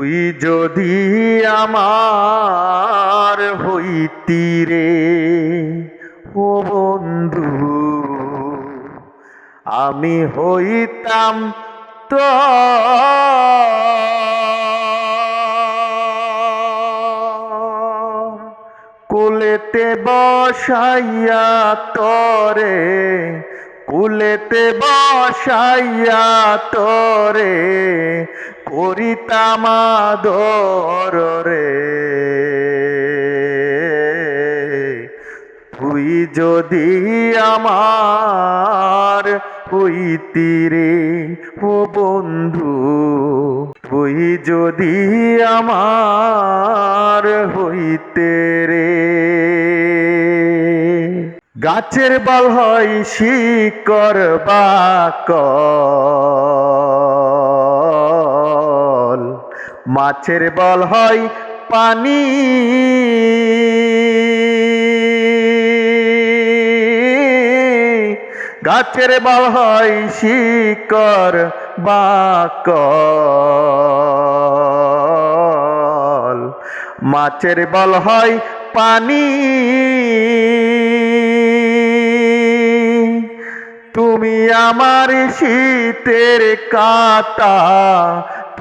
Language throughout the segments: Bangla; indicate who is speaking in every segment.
Speaker 1: তুই যদি আমার হইতি রে, ও বন্ধু, আমি হইতাম তো কুলেতে বসাইয়া তরে, কুলেতে বসাইয়া তরে করিতাম আদর রে। তুই যদি আমার হইতি রে, ও বন্ধু, তুই যদি আমার হইতে রে। গাছের বল হয় শিকর বাকল মাছের বল হয় পানি। গাছের বল হয় শিকর বাকল। মাছের বল হয় পানি। তুমি আমার শীতের কাতা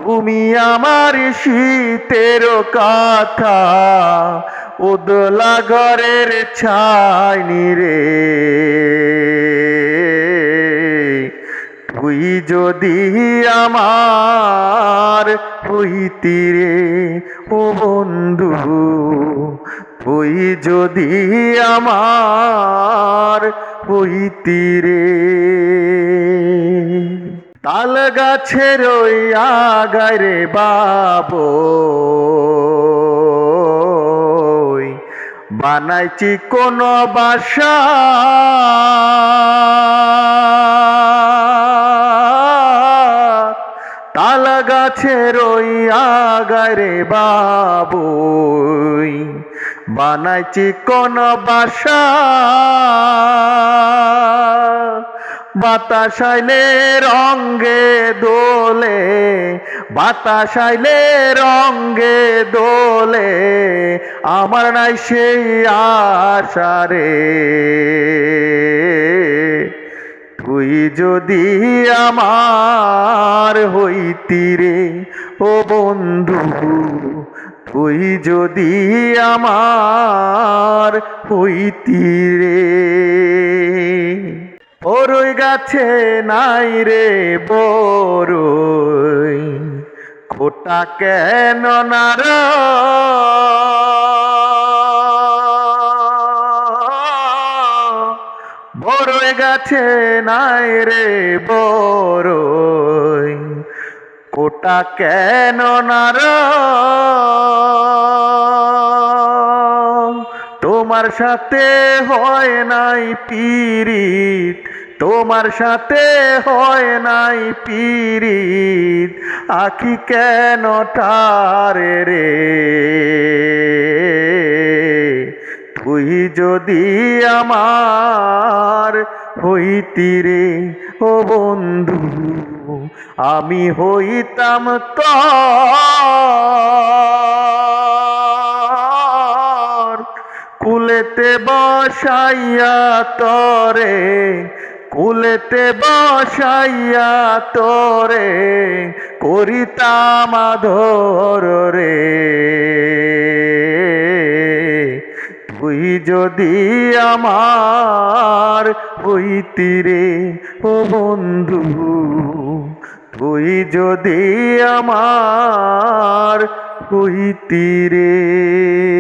Speaker 1: তুমি আমার শীতের কাথা, উদলা ঘরের ছাইনি রে। তুই যদি আমার হইতি রে, ও বন্ধু, তুই যদি আমার হইতি রে। তাল গাছের ওই আগারে বাবু। বানাইছি কোন বাসা। তাল গাছের ওই আগারে বাবু। বানাইছি কোন বাসা। বাতাসাইলে রঙ্গে দোলে, বাতাসাইলে রঙ্গে দোলে, আমার নাই সেই আশা রে। তুই যদি আমার হইতি রে, ও বন্ধু, তুই যদি আমার হইতি রে। বরই গাছে নাই রে বরই, খোটা কেন নার? বরই গাছে নাই রে বরই কোটা কেন নার? তোমার সাথে হয় নাই পিরিত তোমার সাথে হয় নাই পিরিত আখি কেন রে? তুই যদি আমার হইতি রে, ও বন্ধু, আমি হইতাম তোর। কুলেতে বসাইয়া তরে কুলেতে বসাইয়া তোরে, করিতাম আধর রে। তুই যদি আমার হইতি রে, ও বন্ধু, তুই যদি আমার হইতি রে।